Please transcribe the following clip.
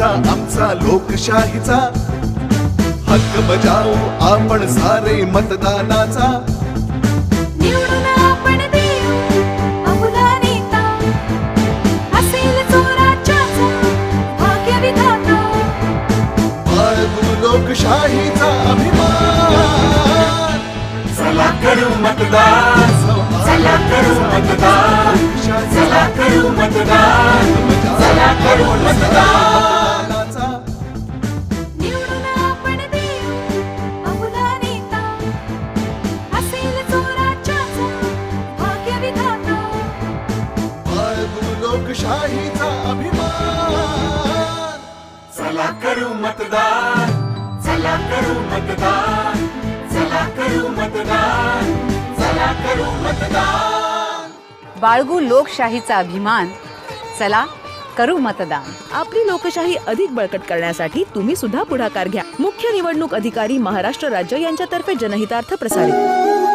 आहे तुमचा आमचा लोकशाहीचा. हक्क बजावू आपण सारे मतदानाचा. लोकशाहीचा अभिमान. चला करू मतदान. चला करू मतदान. चला करू मतदान. लोकशाहीचा अभिमान. चला करू मतदान चला करू मतदान चला करू मतदान चला करू मतदान. बाळगू लोकशाहीचा अभिमान चला करू मतदान. आपली लोकशाही अधिक बळकट करण्यासाठी तुम्ही सुद्धा पुढाकार घ्या. मुख्य निवडणूक अधिकारी महाराष्ट्र राज्य यांच्यातर्फे जनहितार्थ प्रसारित.